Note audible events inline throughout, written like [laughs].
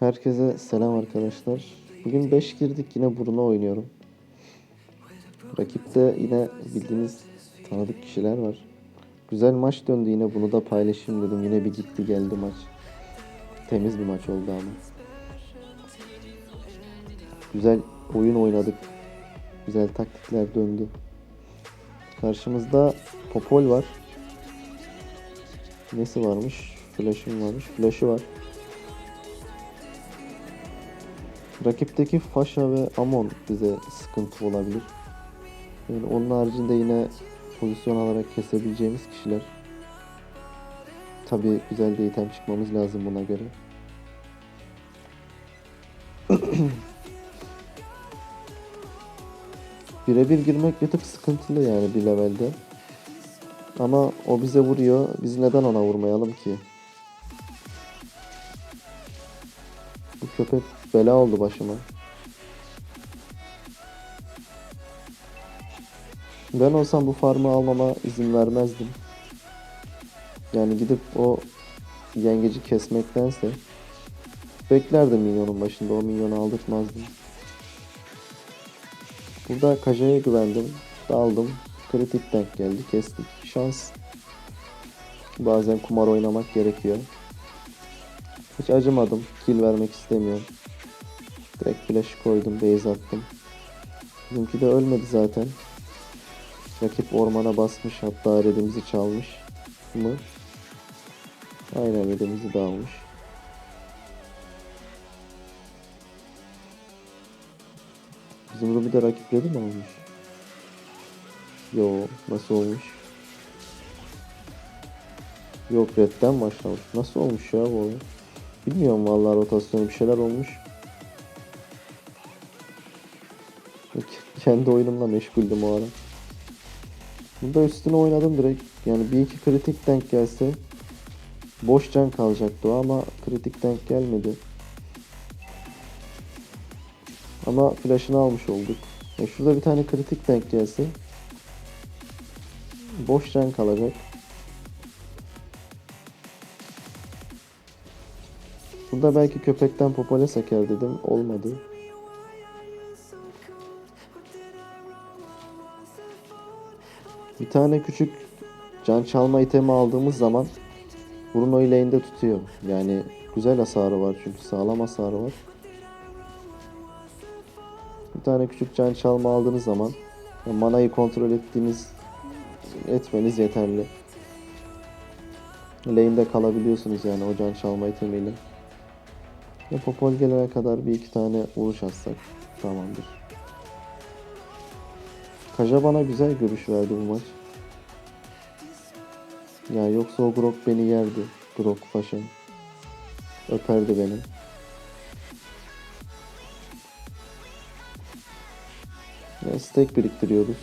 Herkese selam arkadaşlar. Bugün 5 girdik yine Bruno oynuyorum. Rakipte yine bildiğiniz tanıdık kişiler var. Güzel maç döndü yine bunu da paylaşayım dedim. Yine bir gitti geldi maç. Temiz bir maç oldu ama. Güzel oyun oynadık. Güzel taktikler döndü. Karşımızda Popol var. Nesi varmış? Flash'ım varmış. Flash'ı var. Rakipteki Fasha ve Amon bize sıkıntı olabilir. Yani onun haricinde yine pozisyon alarak kesebileceğimiz kişiler. Tabi güzel bir item çıkmamız lazım buna göre. [clears throat] Birebir girmek bir tık sıkıntılı yani bir levelde. Ama o bize vuruyor. Biz neden ona vurmayalım ki? Bu köpek bela oldu başıma. Ben olsam bu farmı almama izin vermezdim. Yani gidip o yengeci kesmektense beklerdim minyonun başında. O minyonu aldırtmazdım. Burada Kaja'ya güvendim. Daldım. Kritik denk geldi. Kestik. Şans. Bazen kumar oynamak gerekiyor. Hiç acımadım. Kill vermek istemiyorum. Direkt flash koydum. Base attım. Bizimki de ölmedi zaten. Rakip ormana basmış. Hatta redimizi çalmış mı? Aynen redimizi de almış. Bizim Ruby de rakip redi mi almış? Yo nasıl olmuş? Yok redden başlamış. Nasıl olmuş ya bu oyun? Bilmiyorum vallahi rotasyonu bir şeyler olmuş. Kendi oyunumla meşguldüm o ara. Burada üstüne oynadım direkt. Yani bir iki kritik denk gelse boş can kalacaktı o ama kritik denk gelmedi. Ama flash'ını almış olduk. Ya şurada bir tane kritik denk gelse boş can kalacak. Burada belki köpekten popole seker dedim. Olmadı. Bir tane küçük can çalma itemi aldığımız zaman Bruno'yu lane'de tutuyor. Yani güzel hasarı var çünkü sağlam hasarı var. Bir tane küçük can çalma aldığınız zaman manayı kontrol ettiğiniz etmeniz yeterli. Lane'de kalabiliyorsunuz yani o can çalma itemiyle. Ve Popol gelene kadar bir iki tane vuruş atsak tamamdır. Kaja bana güzel görüş verdi bu maç. Ya yoksa o Grok beni yerdi. Grok paşam. Öperdi beni. Ya stack biriktiriyoruz.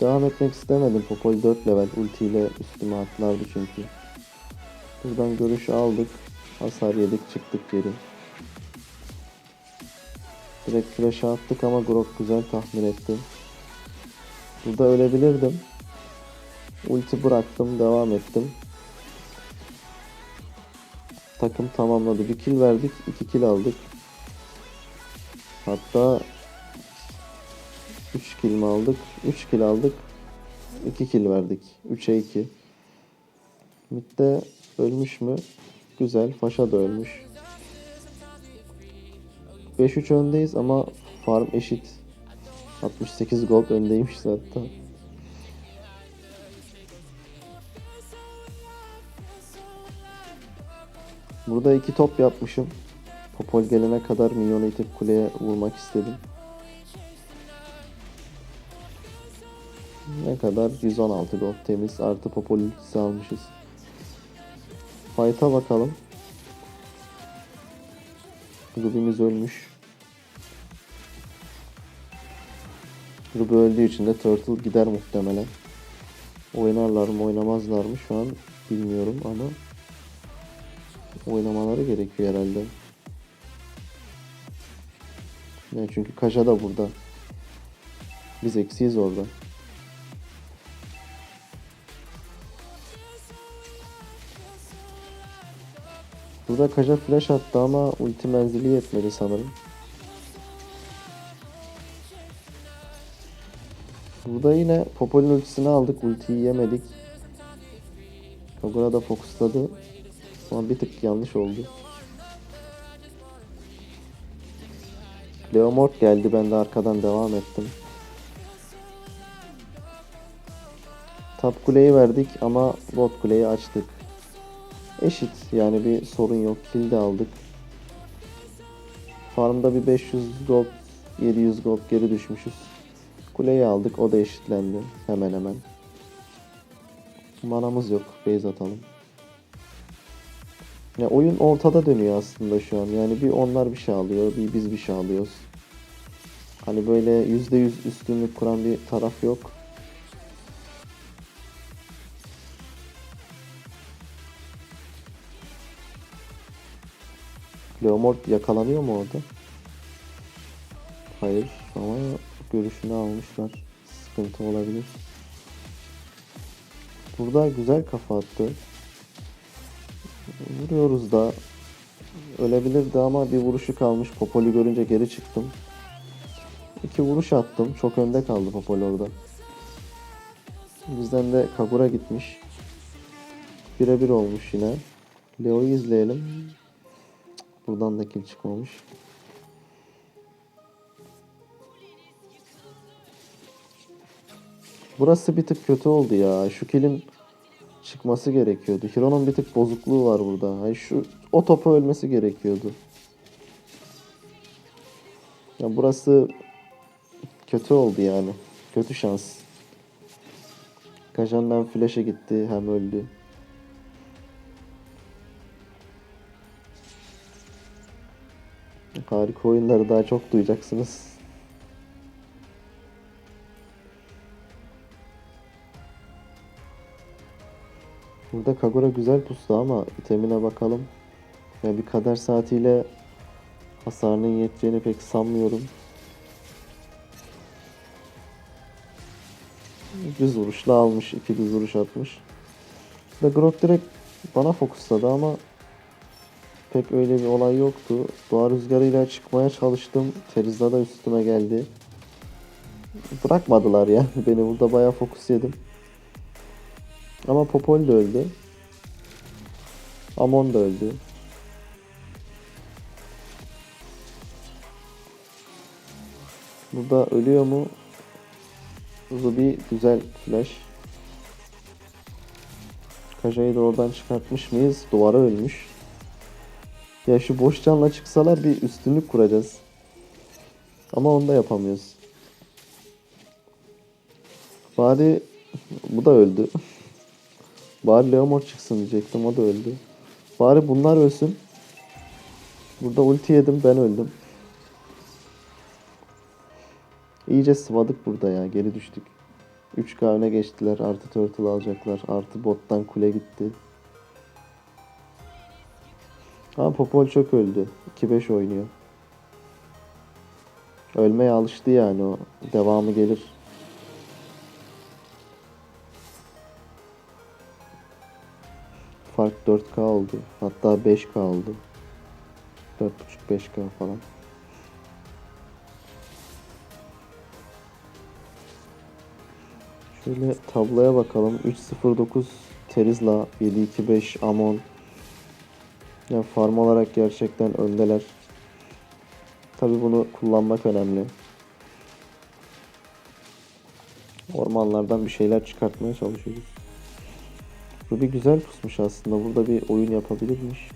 Devam etmek istemedim. Popol 4 level ultiyle üstüme atlardı çünkü. Buradan görüş aldık. Hasar yedik çıktık geri. Direkt flash attık ama Grok güzel tahmin etti. Burada ölebilirdim. Ulti bıraktım, devam ettim. Takım tamamladı. Bir kill verdik, iki kill aldık. Hatta 3 kill mi aldık? 3 kill aldık. 2 kill verdik. 3'e 2. Mid'de ölmüş mü? Güzel. Faşa da ölmüş. 5-3 öndeyiz ama farm eşit. 68 gold öndeymiş zaten. Burada iki top yapmışım. Popol gelene kadar minyonu itip kuleye vurmak istedim. Ne kadar? 116 gold temiz. Artı Popol almışız. Fight'a bakalım. Ruby'miz ölmüş. Grubu öldüğü için de Turtle gider muhtemelen. Oynarlar mı oynamazlar mı şu an bilmiyorum ama oynamaları gerekiyor herhalde. Yani çünkü Kaşa da burada. Biz eksiyiz orada. Burada Kaja flash attı ama ulti menzili yetmedi sanırım. Burada yine Popol'ün ultisini aldık. Ultiyi yemedik. Kagura da fokusladı. Ama bir tık yanlış oldu. Leomort geldi. Ben de arkadan devam ettim. Top kuleyi verdik ama bot kuleyi açtık. Eşit yani bir sorun yok. Kill de aldık. Farmda bir 500 gold 700 gold geri düşmüşüz. Kuleyi aldık. O da eşitlendi. Hemen hemen. Manamız yok. Base atalım. Ya oyun ortada dönüyor aslında şu an. Yani bir onlar bir şey alıyor, bir biz bir şey alıyoruz. Hani böyle %100 üstünlük kuran bir taraf yok. Leomord yakalanıyor mu orada? Hayır ama görüşünü almışlar. Sıkıntı olabilir. Burada güzel kafa attı. Vuruyoruz da ölebilirdi ama bir vuruşu kalmış. Popol'ü görünce geri çıktım. İki vuruş attım. Çok önde kaldı Popol orada. Bizden de Kagura gitmiş. Birebir olmuş yine. Leo'yu izleyelim. Buradan da kill çıkmamış. Burası bir tık kötü oldu ya. Şu kill'in çıkması gerekiyordu. Hiro'nun bir tık bozukluğu var burada. Hani şu o topa ölmesi gerekiyordu. Ya burası kötü oldu yani. Kötü şans. Kajan'dan flash'a gitti hem öldü. Harika oyunları daha çok duyacaksınız. Burada Kagura güzel pusu ama itemine bakalım. Ya bir kader saatiyle hasarının yeteceğini pek sanmıyorum. Düz vuruşla almış. iki düz vuruş atmış. Ve Grok direkt bana fokusladı ama pek öyle bir olay yoktu. Doğa rüzgarıyla çıkmaya çalıştım. Terizla da üstüme geldi. Bırakmadılar ya. [laughs] Beni burada bayağı fokus yedim. Ama Popol de öldü. Amon da öldü. Burada ölüyor mu? Ruby güzel flash. Kaja'yı da oradan çıkartmış mıyız? Duvara ölmüş. Ya şu boş canla çıksalar bir üstünlük kuracağız. Ama onu da yapamıyoruz. Bari bu da öldü. [laughs] Bari Leomord çıksın diyecektim o da öldü. Bari bunlar ölsün. Burada ulti yedim ben öldüm. İyice sıvadık burada ya geri düştük. 3K öne geçtiler artı turtle alacaklar. Artı bottan kule gitti. Ha Popol çok öldü. 2-5 oynuyor. Ölmeye alıştı yani o. Devamı gelir. Fark 4K oldu. Hatta 5K oldu. 4.5-5K falan. Şöyle tabloya bakalım. 3.09 Terizla, 7.25 Amon. Yani farm olarak gerçekten öndeler. Tabi bunu kullanmak önemli. Ormanlardan bir şeyler çıkartmaya çalışıyoruz. Bu bir güzel pusmuş aslında. Burada bir oyun yapabilirmiş.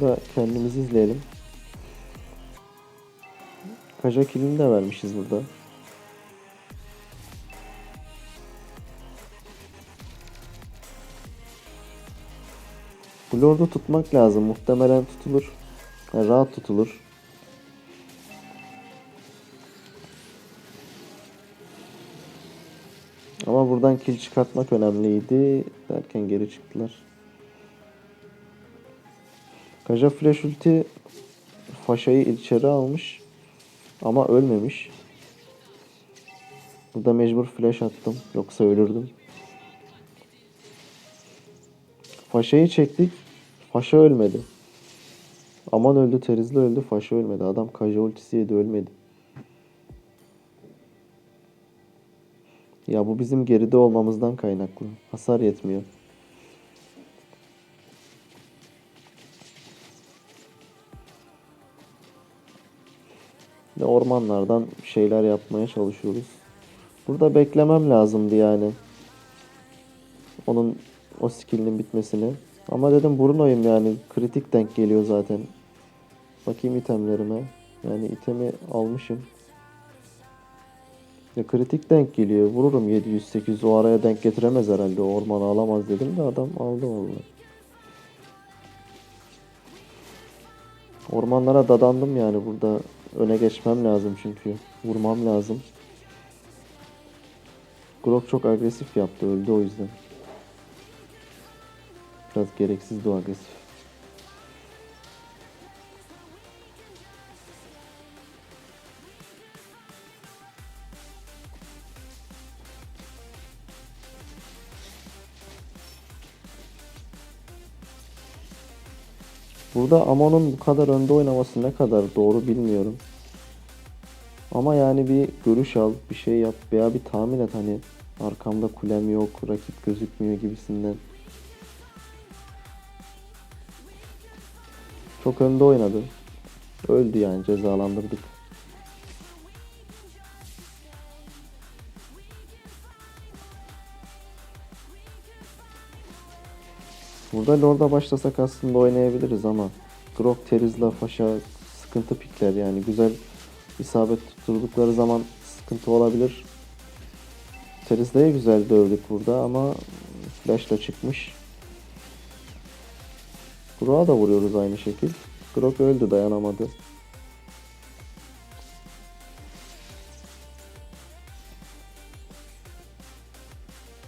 Da kendimizi izleyelim. Kaja killini de vermişiz burada. Bu Lord'u tutmak lazım. Muhtemelen tutulur. Yani rahat tutulur. Buradan kill çıkartmak önemliydi. Derken geri çıktılar. Kaja Flash ulti Faşa'yı içeri almış. Ama ölmemiş. Burada mecbur flash attım. Yoksa ölürdüm. Faşa'yı çektik. Faşa ölmedi. Aman öldü, Terizli öldü, Faşa ölmedi. Adam Kaja ultisi yedi ölmedi. Ya bu bizim geride olmamızdan kaynaklı. Hasar yetmiyor. Ve ormanlardan şeyler yapmaya çalışıyoruz. Burada beklemem lazımdı yani. Onun o skill'inin bitmesini. Ama dedim Bruno'yum yani. Kritik denk geliyor zaten. Bakayım itemlerime. Yani itemi almışım. Ya kritik denk geliyor. Vururum 700-800 o araya denk getiremez herhalde. O ormanı alamaz dedim de adam aldı vallahi. Ormanlara dadandım yani burada. Öne geçmem lazım çünkü. Vurmam lazım. Grok çok agresif yaptı. Öldü o yüzden. Biraz gereksizdi o agresif. Burada Amon'un bu kadar önde oynaması ne kadar doğru bilmiyorum. Ama yani bir görüş al, bir şey yap veya bir tahmin et hani arkamda kulem yok, rakip gözükmüyor gibisinden. Çok önde oynadı. Öldü yani cezalandırdık. Burada Lord'a başlasak aslında oynayabiliriz ama Grok, Terizla, Faşa sıkıntı pikler yani. Güzel isabet tutturdukları zaman sıkıntı olabilir. Terizla'yı güzel dövdük burada ama flashla çıkmış. Grok'a da vuruyoruz aynı şekil. Grok öldü dayanamadı.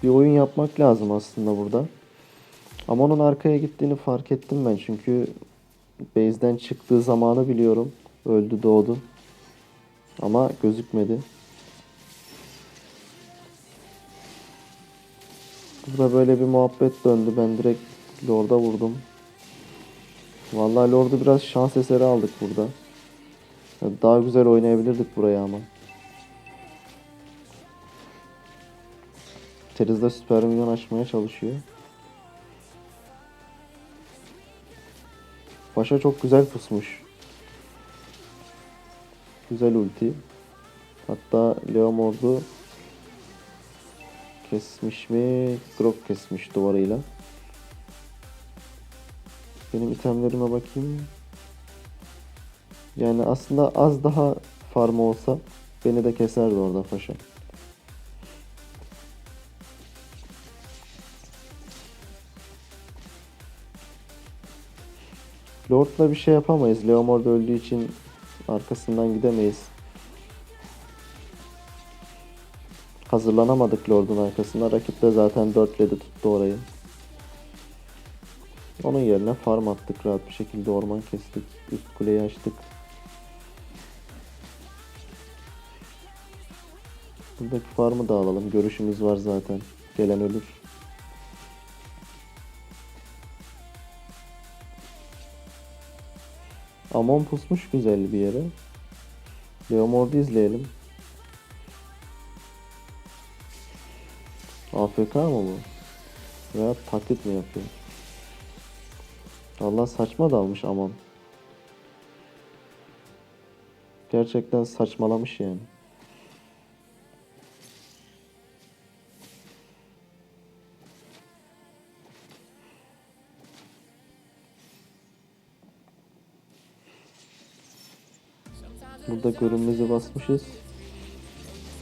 Bir oyun yapmak lazım aslında burada. Ama onun arkaya gittiğini fark ettim ben çünkü base'den çıktığı zamanı biliyorum. Öldü doğdu. Ama gözükmedi. Burada böyle bir muhabbet döndü. Ben direkt Lord'a vurdum. Vallahi Lord'u biraz şans eseri aldık burada. Daha güzel oynayabilirdik buraya ama. Teriz'de süper minyon açmaya çalışıyor. Paşa çok güzel pusmuş. Güzel ulti. Hatta Leomord'u kesmiş mi? Grok kesmiş duvarıyla. Benim itemlerime bakayım. Yani aslında az daha farm olsa beni de keserdi orada paşa. Lord'la bir şey yapamayız. Leomord öldüğü için arkasından gidemeyiz. Hazırlanamadık Lord'un arkasına. Rakip de zaten 4 ledi tuttu orayı. Onun yerine farm attık rahat bir şekilde orman kestik. Üst kuleyi açtık. Buradaki farmı da alalım. Görüşümüz var zaten. Gelen ölür. Amon pusmuş güzel bir yere. Leomord'u izleyelim. AFK mı bu? Veya taklit mi yapıyor? Allah saçma dalmış Amon. Gerçekten saçmalamış yani. Burada görünmezi basmışız.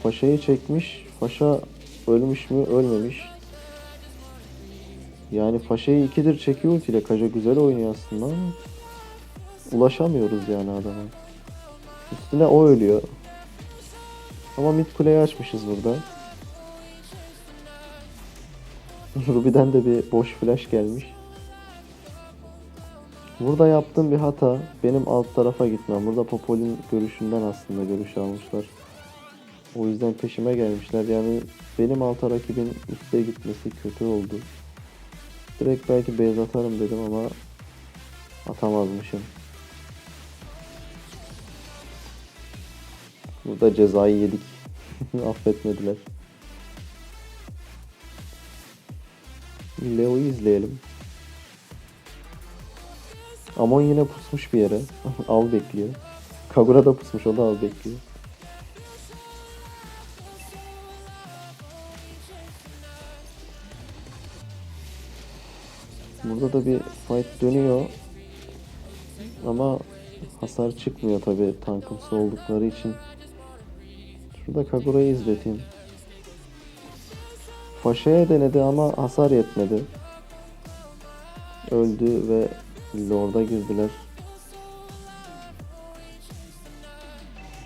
Paşa'yı çekmiş. Paşa ölmüş mü? Ölmemiş. Yani Paşa'yı ikidir çekiyor ultiyle. Kaja güzel oynuyor aslında ama ulaşamıyoruz yani adama. Üstüne o ölüyor. Ama mid kuleyi açmışız burada. [laughs] Ruby'den de bir boş flash gelmiş. Burada yaptığım bir hata benim alt tarafa gitmem. Burada Popol'ün görüşünden aslında görüş almışlar. O yüzden peşime gelmişler. Yani benim alta rakibin üste gitmesi kötü oldu. Direkt belki base atarım dedim ama atamazmışım. Burada cezayı yedik. [laughs] Affetmediler. Leo'yu izleyelim. Amon yine pusmuş bir yere. [laughs] al bekliyor. Kagura da pusmuş o da al bekliyor. Burada da bir fight dönüyor. Ama hasar çıkmıyor tabi tankımsı oldukları için. Şurada Kagura'yı izleteyim. Faşa'ya denedi ama hasar yetmedi. Öldü ve Lord'a girdiler.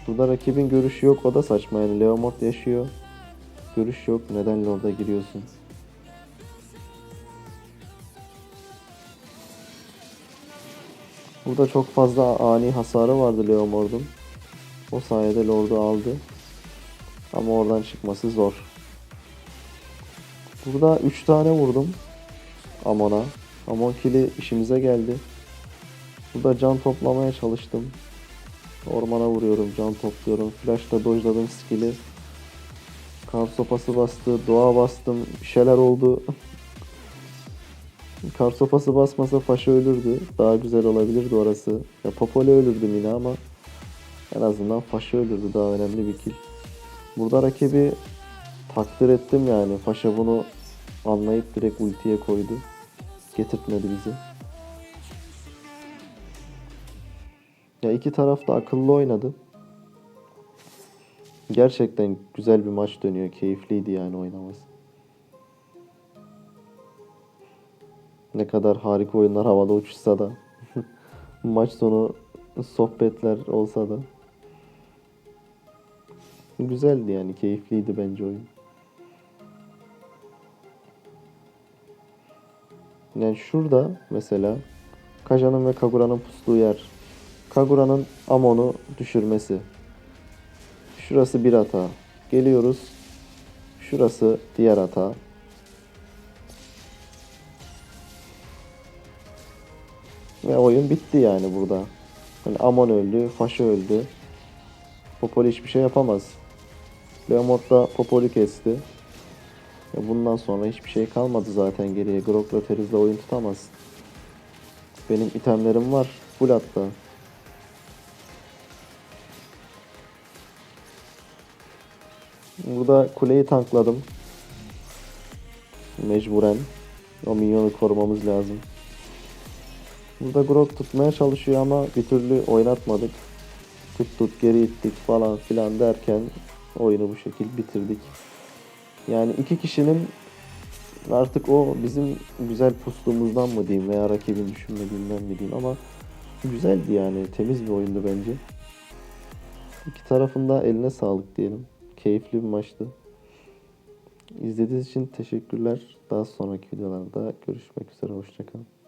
Burada rakibin görüşü yok o da saçma yani Leomord yaşıyor. Görüş yok neden Lord'a giriyorsun? Burada çok fazla ani hasarı vardı Leomord'un. O sayede Lord'u aldı. Ama oradan çıkması zor. Burada 3 tane vurdum. Amon'a. Amon kili işimize geldi. Burada can toplamaya çalıştım. Ormana vuruyorum, can topluyorum. Flash'la dojladım skill'i. Kar sopası bastı, doğa bastım. Bir şeyler oldu. [laughs] Kar sopası basmasa Faşa ölürdü. Daha güzel olabilirdi orası. Ya Popole ölürdüm yine ama en azından Faşa ölürdü. Daha önemli bir kill. Burada rakibi takdir ettim yani. Faşa bunu anlayıp direkt ultiye koydu. Getirtmedi bizi. Ya iki taraf da akıllı oynadı. Gerçekten güzel bir maç dönüyor. Keyifliydi yani oynaması. Ne kadar harika oyunlar havada uçuşsa da. [laughs] maç sonu sohbetler olsa da. Güzeldi yani. Keyifliydi bence oyun. Yani şurada mesela Kaja'nın ve Kagura'nın pustuğu yer. Kagura'nın Amon'u düşürmesi. Şurası bir hata. Geliyoruz. Şurası diğer hata. Ve oyun bitti yani burada. Hani Amon öldü, Faşa öldü. Popoli hiçbir şey yapamaz. Leomord da Popoli kesti. Bundan sonra hiçbir şey kalmadı zaten geriye. Grok'la Teriz'le oyun tutamaz. Benim itemlerim var. Full hatta. Burada kuleyi tankladım. Mecburen. O minyonu korumamız lazım. Burada Grok tutmaya çalışıyor ama bir türlü oynatmadık. Tuttuk, geri ittik falan filan derken oyunu bu şekilde bitirdik. Yani iki kişinin artık o bizim güzel pustuğumuzdan mı diyeyim veya rakibin düşünmediğinden mi diyeyim ama güzeldi yani temiz bir oyundu bence. İki tarafında eline sağlık diyelim. Keyifli bir maçtı. İzlediğiniz için teşekkürler. Daha sonraki videolarda görüşmek üzere. Hoşçakalın.